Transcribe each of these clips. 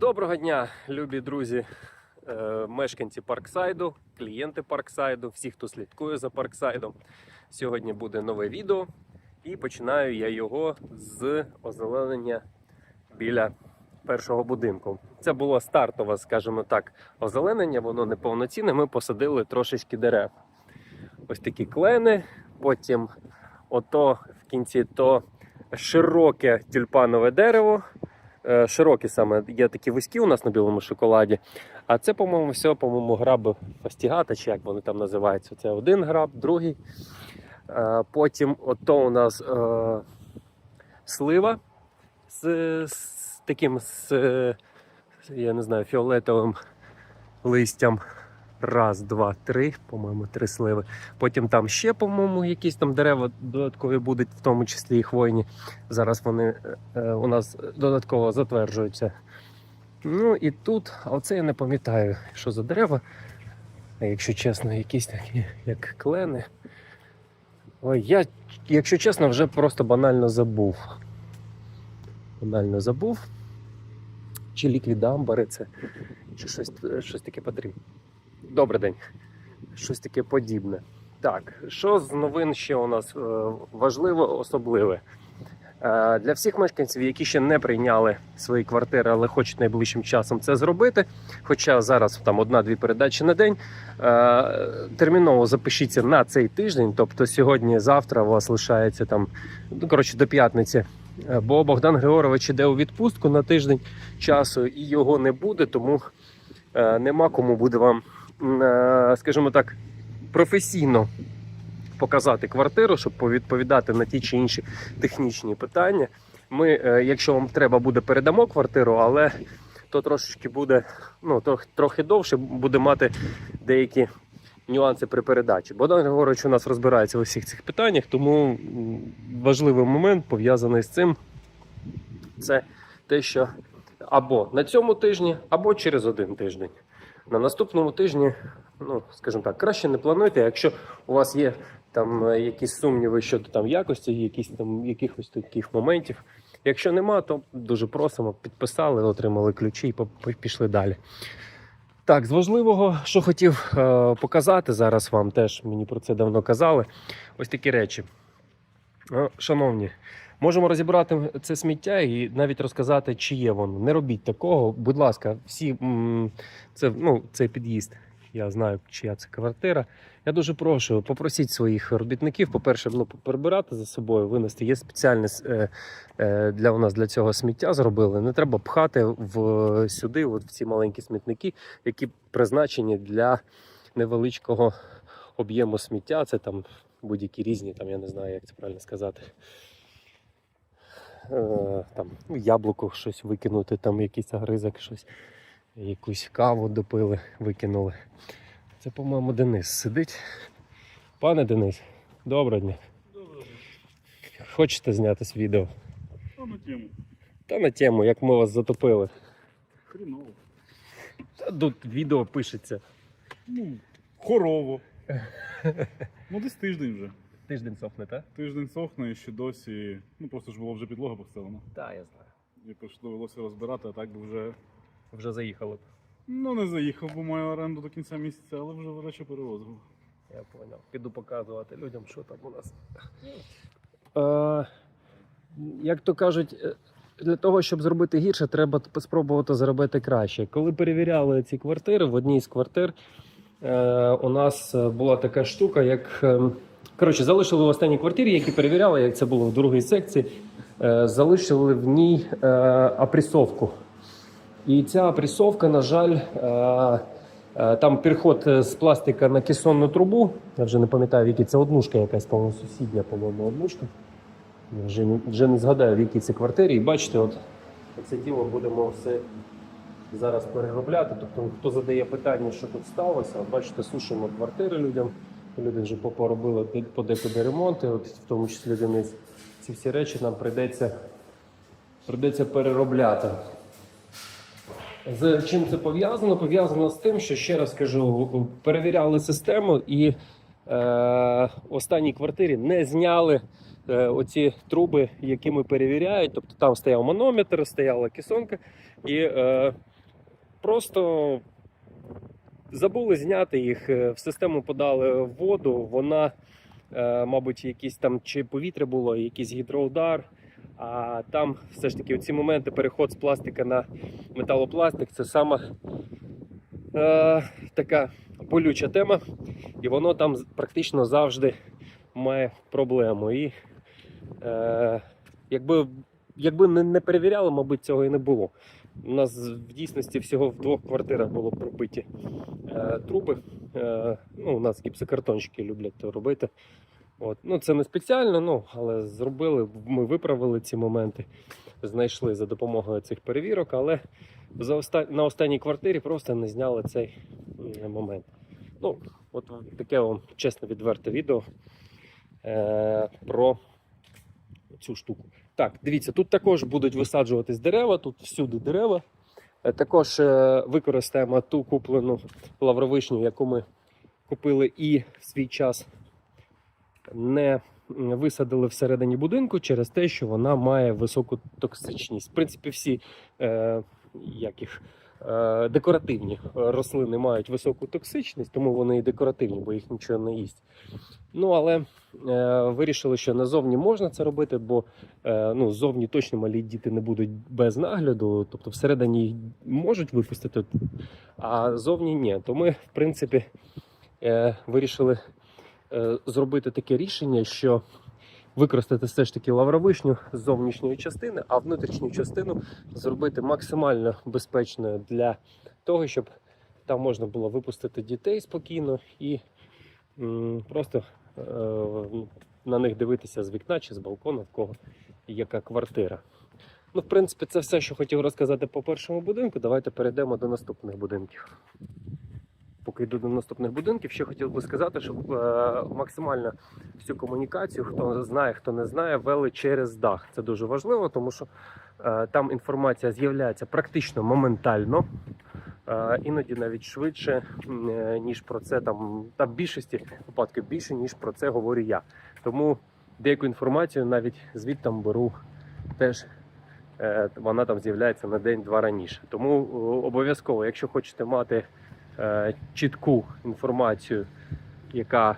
Доброго дня, любі друзі, е, мешканці Парксайду, клієнти Парксайду, всі, хто слідкує за Парксайдом. Сьогодні буде нове відео, і починаю я його з озеленення біля першого будинку. Це було стартове, скажімо так, озеленення, воно не повноцінне. Ми посадили трошечки дерев. Ось такі клени, потім ото в кінці то широке тюльпанове дерево. Е, Широкі саме є такі вузькі у нас на білому шоколаді. А це, по-моєму, все, по-моєму, граби фастігата, чи як вони там називаються. Це один граб, другий. Е, Потім ото у нас е, слива з, з таким з, я не знаю, фіолетовим листям. Раз, два, три, по-моєму, три сливи. Потім там ще, по-моєму, якісь там дерева додаткові будуть, в тому числі і хвойні. Зараз вони е, е, у нас додатково затверджуються. Ну і тут, а оце я не пам'ятаю, що за дерева. А якщо чесно, якісь такі, як клени. Ой, я, якщо чесно, вже просто банально забув. Банально забув. Чи ліквідамбари це, чи щось, щось таке потрібно. Добрий день. Щось таке подібне. Так, що з новин ще у нас е, важливо, особливе? Е, Для всіх мешканців, які ще не прийняли свої квартири, але хочуть найближчим часом це зробити. Хоча зараз там одна-дві передачі на день. е, Терміново запишіться на цей тиждень, тобто сьогодні-завтра у вас лишається там, ну коротше, до п'ятниці. Бо Богдан Григорович іде у відпустку на тиждень часу і його не буде, тому нема кому буде вам, скажімо так, професійно показати квартиру, щоб повідповідати на ті чи інші технічні питання. Ми, е, якщо вам треба буде, передамо квартиру, але то трошечки буде ну, трохи, трохи довше, буде мати деякі нюанси при передачі. Богдан Григорович у нас розбирається у всіх цих питаннях, тому важливий момент пов'язаний з цим це те, що або на цьому тижні, або через один тиждень. На наступному тижні, ну скажімо так, краще не плануйте, якщо у вас є там е, якісь сумніви щодо там якості, якісь там якихось таких моментів. Якщо нема, то дуже просимо, підписали, отримали ключі і пішли далі. Так, з важливого, що хотів е, показати зараз вам теж мені про це давно казали. Ось такі речі. Е, Шановні, можемо розібрати це сміття і навіть розказати, чи є воно. Не робіть такого. Будь ласка, всі це ну, цей під'їзд. Я знаю, чия це квартира. Я дуже прошу, попросіть своїх робітників, по-перше, ну, прибирати за собою, винести. Є спеціальне е, е, для у нас для цього сміття зробили. Не треба пхати в сюди, от в ці маленькі смітники, які призначені для невеличкого об'єму сміття. Це там будь-які різні, там я не знаю, як це правильно сказати. Е, там яблуко щось викинути, там якийсь агризок, щось, якусь каву допили, викинули. Це, по-моєму, Денис сидить. Пане Денис, доброго дня. Добре, Хочете знятись відео? що на тему? Та на тему, як ми вас затопили. Хріново. Та тут відео пишеться. Ну, хорово. ну, десь тиждень вже. Тиждень сохне, так? Тиждень сохне і ще досі. Ну просто ж була вже підлога постелена. Так, я знаю. І Якось довелося розбирати, а так би вже. Вже заїхали. Ну, не заїхав, бо маю оренду до кінця місяця, але вже речі перевозив. Я понял. Піду показувати людям, що там у нас. Е, як то кажуть, е, для того, щоб зробити гірше, треба спробувати зробити краще. Коли перевіряли ці квартири, в одній з квартир е, у нас е, була така штука, як. Е, Коротше, залишили в останній квартирі, які перевіряли, як це було в другій секції, е, залишили в ній е, апресовку. І ця апресовка, на жаль, е, Е, Там переход е, з пластика на кесонну трубу. Я вже не пам'ятаю, в якій це однушка якась, по-моєму, сусідня, по-моєму, однушка. Я вже, не- вже не згадаю, в якій це квартирі. І бачите, от це діло будемо все зараз переробляти. Тобто, хто задає питання, що тут сталося, от бачите, сушимо квартири людям. Люди вже поробили подекуди ремонти, от в тому числі Денис. Ці всі речі нам прийдеться, прийдеться переробляти. З чим це пов'язано? Пов'язано з тим, що ще раз кажу, перевіряли систему і е, останній квартирі не зняли е, оці труби, якими перевіряють. Тобто там стояв манометр, стояла кисонка, і е, просто забули зняти їх. е, В систему подали воду. Вона, е, мабуть, якісь там чи повітря було, якийсь гідроудар. А там все ж таки ці моменти переход з пластика на металопластик це саме е, така болюча тема, і воно там практично завжди має проблему. І е, якби, якби не перевіряли, мабуть, цього і не було. У нас в дійсності всього в двох квартирах було пробиті е, труби. Е, ну, у нас гіпсокартонщики люблять то робити. От. Ну, це не спеціально, ну, але зробили, ми виправили ці моменти, знайшли за допомогою цих перевірок, але за оста... на останній квартирі просто не зняли цей момент. Ну, от таке вам чесно відверте відео е- про цю штуку. Так, дивіться, тут також будуть висаджуватись дерева, тут всюди дерева. Е, Також е, використаємо ту куплену лавровишню, яку ми купили і в свій час не висадили всередині будинку через те, що вона має високу токсичність. В принципі, всі е, як їх, декоративні рослини мають високу токсичність, тому вони і декоративні, бо їх нічого не їсть. Ну але е, вирішили, що назовні можна це робити, бо е, ну, зовні точно малі діти не будуть без нагляду, тобто всередині їх можуть випустити, а зовні ні. То ми, в принципі, е, вирішили е, зробити таке рішення, що використати все ж таки лавровишню з зовнішньої частини, а внутрішню частину зробити максимально безпечною для того, щоб там можна було випустити дітей спокійно і просто е, на них дивитися з вікна чи з балкона, в кого яка квартира. Ну, в принципі, це все, що хотів розказати по першому будинку. Давайте перейдемо до наступних будинків. Поки йду до наступних будинків, ще хотів би сказати, щоб е, максимально всю комунікацію, хто знає, хто не знає, вели через дах. Це дуже важливо, тому що е, там інформація з'являється практично моментально, е, іноді навіть швидше, е, ніж про це там та в більшості випадків більше, ніж про це говорю я. Тому деяку інформацію навіть звідти беру теж. е, Вона там з'являється на день-два раніше. Тому обов'язково, якщо хочете мати чітку інформацію, яка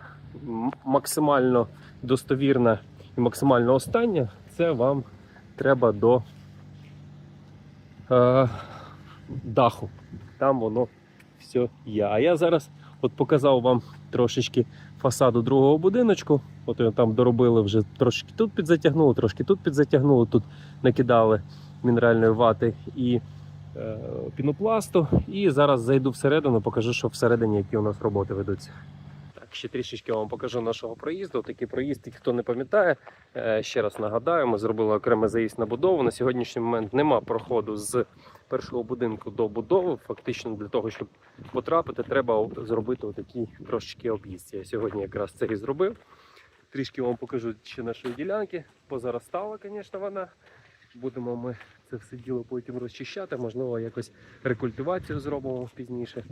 максимально достовірна і максимально остання, це вам треба до е, даху. Там воно все є. А я зараз от показав вам трошечки фасаду другого будиночку. От його там доробили вже трошки тут підзатягнули, трошки тут підзатягнули, тут накидали мінеральної вати і е, пінопласту. І зараз зайду всередину, покажу, що всередині які у нас роботи ведуться. Так, ще трішечки вам покажу нашого проїзду. Такий проїзд, хто не пам'ятає, е, ще раз нагадаю, ми зробили окремий заїзд на будову. На сьогоднішній момент нема проходу з першого будинку до будови. Фактично для того, щоб потрапити, треба зробити отакий трошечки об'їзд. Я сьогодні якраз це і зробив. Трішки вам покажу ще нашої ділянки. Позаростала, звісно, вона. Будемо ми це все діло потім розчищати, можливо, якось рекультивацію зробимо пізніше.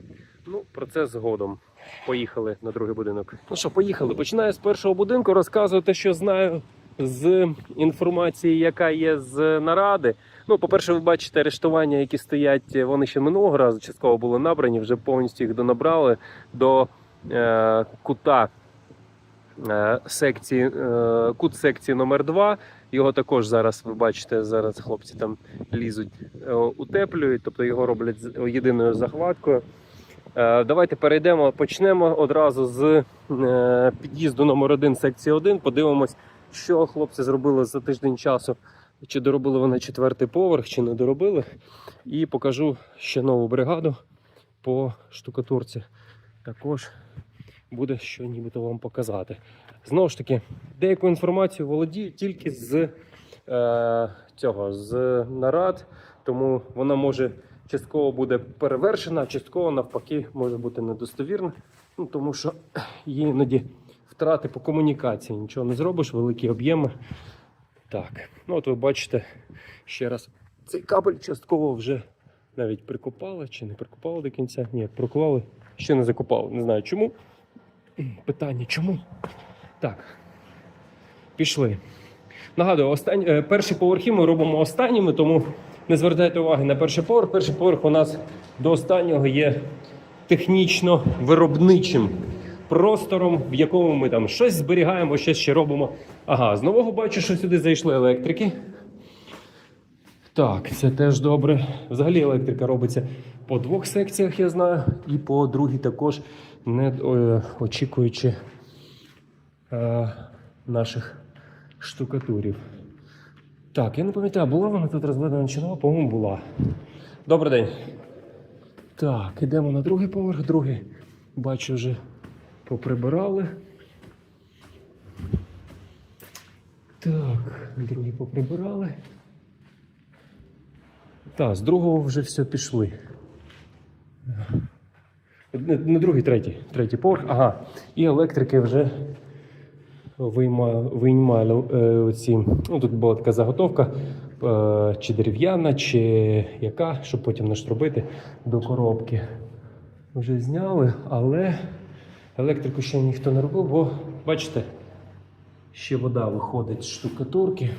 Ну, про це згодом. Поїхали на другий будинок. Ну що, поїхали. Починаю з першого будинку, розказую те, що знаю з інформації, яка є з наради. Ну, по-перше, ви бачите арештування, які стоять, вони ще минулого разу частково були набрані, вже повністю їх донабрали до е, кута е, секції, е, кут секції номер 2 Його також зараз, ви бачите, зараз хлопці там лізуть, е, утеплюють, тобто його роблять єдиною захваткою. Е, Давайте перейдемо, почнемо одразу з е, під'їзду номер 1 секції 1. Подивимось, що хлопці зробили за тиждень часу. Чи доробили вони четвертий поверх, чи не доробили. І покажу ще нову бригаду по штукатурці. Також буде що нібито вам показати. Знову ж таки, деяку інформацію володію тільки з е, цього з нарад, тому вона може частково буде перевершена, частково навпаки може бути недостовірна. Ну, тому що є іноді втрати по комунікації. Нічого не зробиш, великі об'єми. Так, ну от ви бачите ще раз, цей кабель частково вже навіть прикопали чи не прикопали до кінця. Ні, проклали, ще не закопали. Не знаю чому. Питання чому? Так. Пішли. Нагадую, остань... е, перші поверхи ми робимо останніми, тому не звертайте уваги на перший поверх. Перший поверх у нас до останнього є технічно виробничим простором, в якому ми там щось зберігаємо, щось ще робимо. Ага, з нового бачу, що сюди зайшли електрики. Так, це теж добре. Взагалі електрика робиться по двох секціях, я знаю, і по другій також, не е, очікуючи наших штукатурів. Так, я не пам'ятаю, була вона тут розведена чи нова? По-моєму, була. Добрий день. Так, ідемо на другий поверх. Другий, бачу, вже поприбирали. Так, другий поприбирали. Так, з другого вже все пішли. Не другий, третій. Третій поверх. Ага. І електрики вже вийма, виймали е, оці. Ну, тут була така заготовка, е, чи дерев'яна, чи яка, щоб потім наштробити до коробки. Вже зняли, але електрику ще ніхто не робив, бо бачите, ще вода виходить з штукатурки.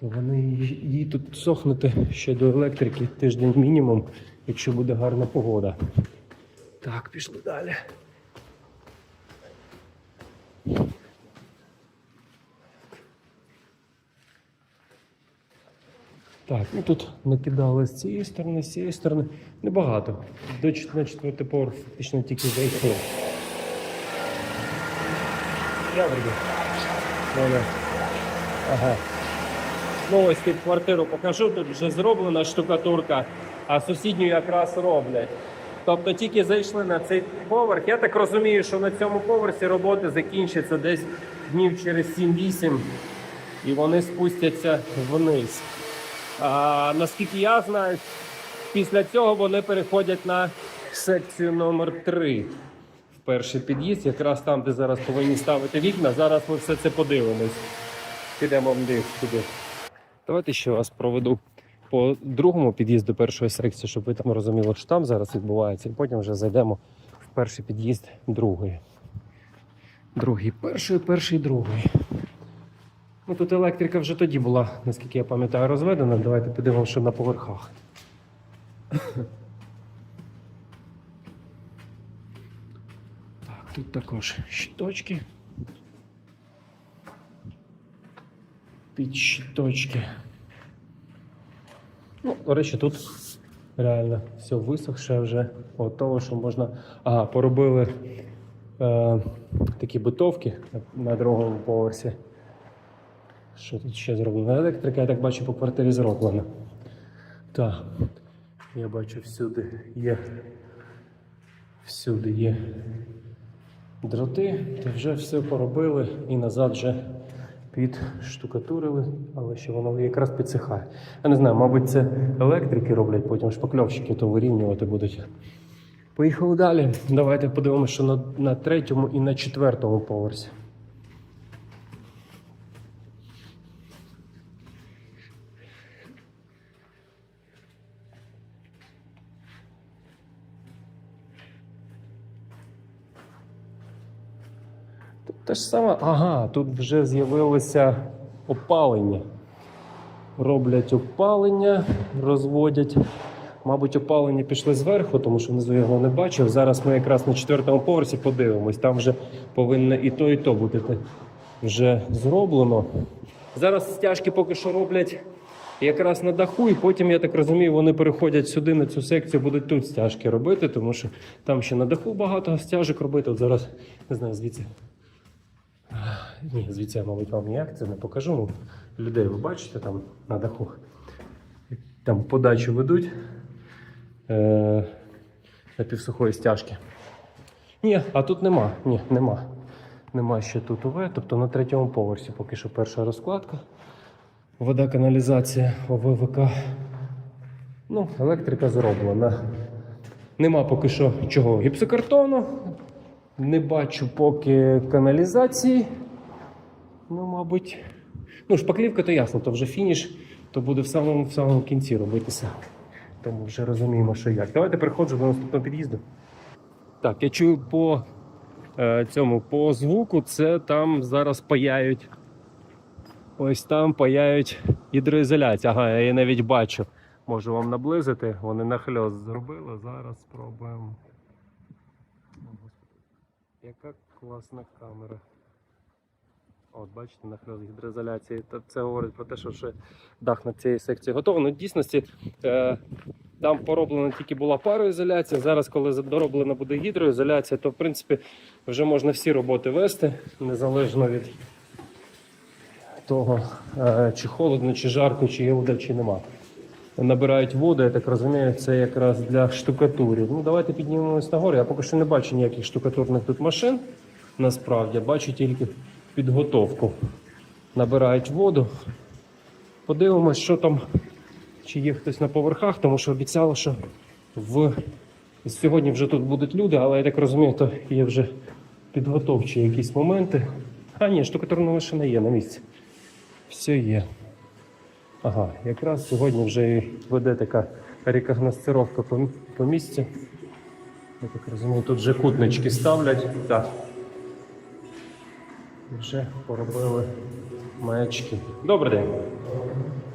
То вони їй тут сохнути ще до електрики тиждень мінімум, якщо буде гарна погода. Так, пішли далі. Так, ну тут накидали з цієї сторони, з цієї сторони. Небагато. До на четвертий поверх фактично тільки зайшли. Я. Ага. Ну, ось під квартиру покажу, тут вже зроблена штукатурка, а сусідню якраз роблять. Тобто тільки зайшли на цей поверх. Я так розумію, що на цьому поверсі роботи закінчаться десь днів через 7-8 і вони спустяться вниз. А, наскільки я знаю, після цього вони переходять на секцію номер 3 в перший під'їзд, якраз там, де зараз повинні ставити вікна. Зараз ми все це подивимось. Підемо вниз туди. Давайте ще вас проведу по другому під'їзду першої секції, щоб ви там розуміли, що там зараз відбувається, і потім вже зайдемо в перший під'їзд другої. Другий, перший, перший, другий. Ну тут електрика вже тоді була, наскільки я пам'ятаю, розведена. Давайте подивимося, що на поверхах. Так, тут також щиточки. Під щиточки. Ну, до речі, тут реально все висохше вже. Готово, що можна. Ага, поробили е, такі битовки на другому поверсі. Що тут ще зроблено? Електрика, я так бачу, по квартирі зроблена. Так, я бачу, всюди є. Всюди є дроти, то вже все поробили і назад вже підштукатурили, але ще воно якраз підсихає. Я не знаю, мабуть, це електрики роблять, потім шпакльовщики то вирівнювати будуть. Поїхали далі. Давайте подивимося, що на, на третьому і на четвертому поверсі. Те ж саме. Ага, тут вже з'явилося опалення. Роблять опалення, розводять. Мабуть, опалення пішли зверху, тому що внизу я його не бачив. Зараз ми якраз на четвертому поверсі подивимось. Там вже повинно і то, і то бути вже зроблено. Зараз стяжки поки що роблять якраз на даху, і потім, я так розумію, вони переходять сюди на цю секцію, будуть тут стяжки робити, тому що там ще на даху багато стяжок робити. От зараз не знаю, звідси. Ні, звідси мабуть, вам ніяк це не покажу. Ну, Людей ви бачите там на даху. Там подачу ведуть е- напівсухої стяжки. Ні, а тут нема. Ні, нема. Нема ще тут УВ, тобто на третьому поверсі поки що перша розкладка. Вода, каналізація, ОВВК. Ну, електрика зроблена. Нема поки що чого гіпсокартону. Не бачу поки каналізації. Ну, мабуть. Ну, шпаклівка то ясно, то вже фініш, то буде в самому, в самому кінці робитися. Тому вже розуміємо, що як. Давайте переходжу до наступного під'їзду. Так, я чую по е, цьому по звуку, це там зараз паяють ось там паяють гідроізоляцію. Ага, я її навіть бачу. Можу вам наблизити. Вони нахльост зробили. Зараз спробуємо. Яка класна камера. От, бачите, нахльост гідроізоляції. Це говорить про те, що ще дах над цією секцією готовий. Ну, в дійсності е, там пороблена тільки була пароізоляція. Зараз, коли дороблена буде гідроізоляція, то в принципі вже можна всі роботи вести, незалежно від того, е, чи холодно, чи жарко, чи є вода, чи нема. Набирають воду, я так розумію, це якраз для штукатурів. Ну, давайте піднімемось на гору. Я поки що не бачу ніяких штукатурних тут машин. Насправді, бачу тільки підготовку. Набирають воду. Подивимось, що там, чи є хтось на поверхах, тому що обіцяли, що в... сьогодні вже тут будуть люди, але я так розумію, то є вже підготовчі якісь моменти. А ні, штукатурна машина є на місці. Все є. Ага, якраз сьогодні вже веде така рекогносцировка по, по місцю. Я так розумію, тут вже кутнички ставлять. Так. Вже поробили маячки. Добрий день.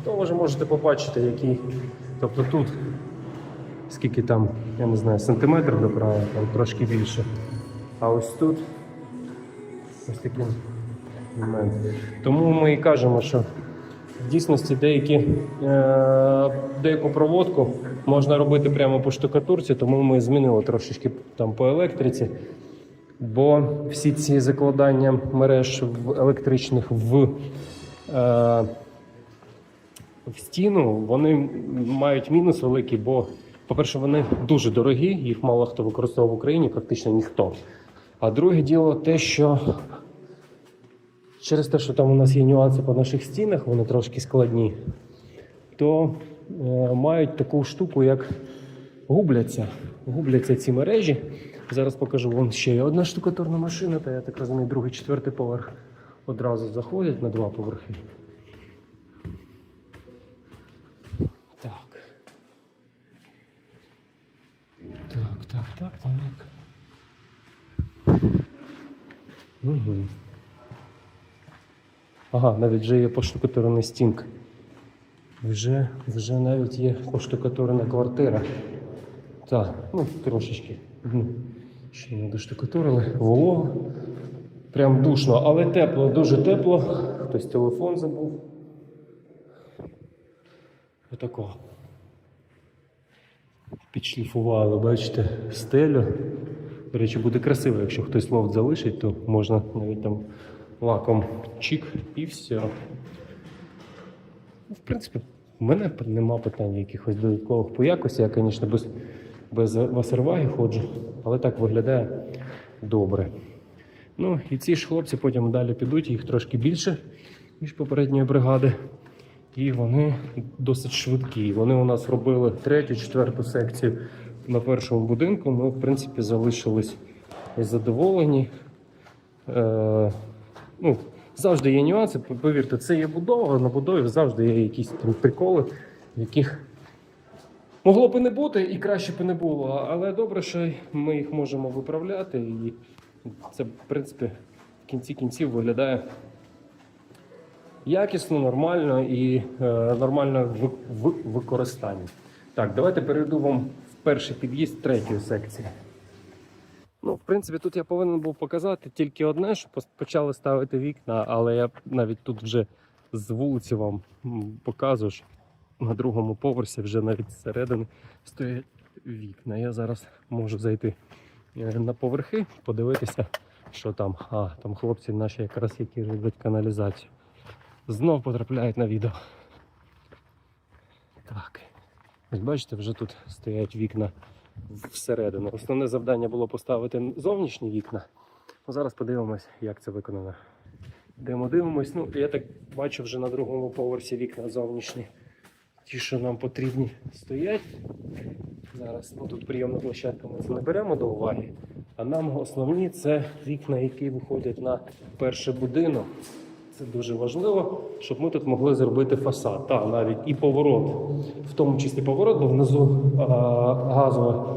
То ви можете побачити, який. Тобто тут скільки там, я не знаю, сантиметр до краю, там трошки більше. А ось тут ось такий момент. Тому ми і кажемо, що дійсності деякі, е, деяку проводку можна робити прямо по штукатурці, тому ми змінили трошечки там по електриці. Бо всі ці закладання мереж в електричних в, е, в стіну вони мають мінус великий, бо, по-перше, вони дуже дорогі, їх мало хто використовував в Україні, практично ніхто. А друге діло те, що через те, що там у нас є нюанси по наших стінах, вони трошки складні, то е, мають таку штуку, як губляться. Губляться ці мережі. Зараз покажу вон ще є одна штукатурна машина, та я так розумію, другий, четвертий поверх одразу заходять на два поверхи. Так. Так, так, так, так. Угу. Ага, навіть вже є поштукатурена стінка. Вже, вже навіть є поштукатурена квартира. Так, ну трошечки. Ще не доштукатурили. Волого. Прям душно, але тепло, дуже тепло. Хтось телефон забув. Отакого. Підшліфували, бачите, стелю. До речі, буде красиво, якщо хтось лофт залишить, то можна навіть там лаком чик і все. В принципі, в мене нема питань якихось додаткових по якості. Я, звісно, без, без васерваги ходжу, але так виглядає добре. Ну і ці ж хлопці потім далі підуть, їх трошки більше, ніж попередньої бригади. І вони досить швидкі. Вони у нас робили третю, четверту секцію на першому будинку. Ми, в принципі, залишились задоволені. Ну, завжди є нюанси. Повірте, це є будова, на будові завжди є якісь там приколи, яких могло б і не бути, і краще б не було. Але добре, що ми їх можемо виправляти. І це, в принципі, в кінці кінців виглядає якісно, нормально і е, нормально в, в використанні. Так, давайте перейду вам в перший під'їзд третьої секції. Ну, в принципі, тут я повинен був показати тільки одне, що почали ставити вікна, але я навіть тут вже з вулиці вам показую, що на другому поверсі вже навіть зсередини стоять вікна. Я зараз можу зайти е, на поверхи, подивитися, що там. А, там хлопці наші якраз які роблять каналізацію. Знов потрапляють на відео. Так. Ось бачите, вже тут стоять вікна всередину. Основне завдання було поставити зовнішні вікна. Ну, зараз подивимось, як це виконано. Йдемо дивимось. Ну, я так бачу, вже на другому поверсі вікна зовнішні. Ті, що нам потрібні, стоять. Зараз ну, тут прийомна площадка ми це не беремо до уваги. А нам основні це вікна, які виходять на перший будинок. Це дуже важливо, щоб ми тут могли зробити фасад. Та навіть і поворот, в тому числі поворот, бо внизу а, газова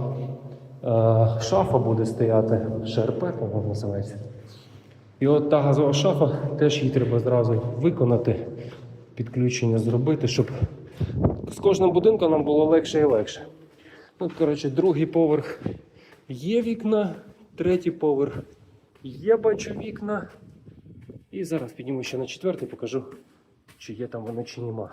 а, шафа буде стояти, ШРП, по-моєму, називається. І от та газова шафа теж її треба зразу виконати. підключення зробити, щоб з кожним будинком нам було легше і легше. Ну, коротше, другий поверх є вікна, третій поверх є, бачу вікна. І зараз підніму ще на четвертий, покажу, чи є там вони, чи нема.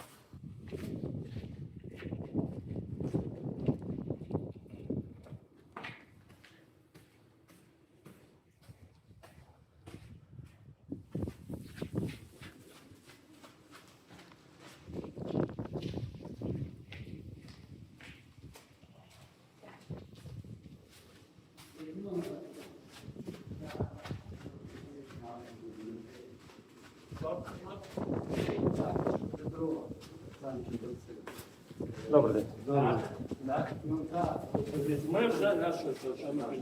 Добрий день. Ми вже нашу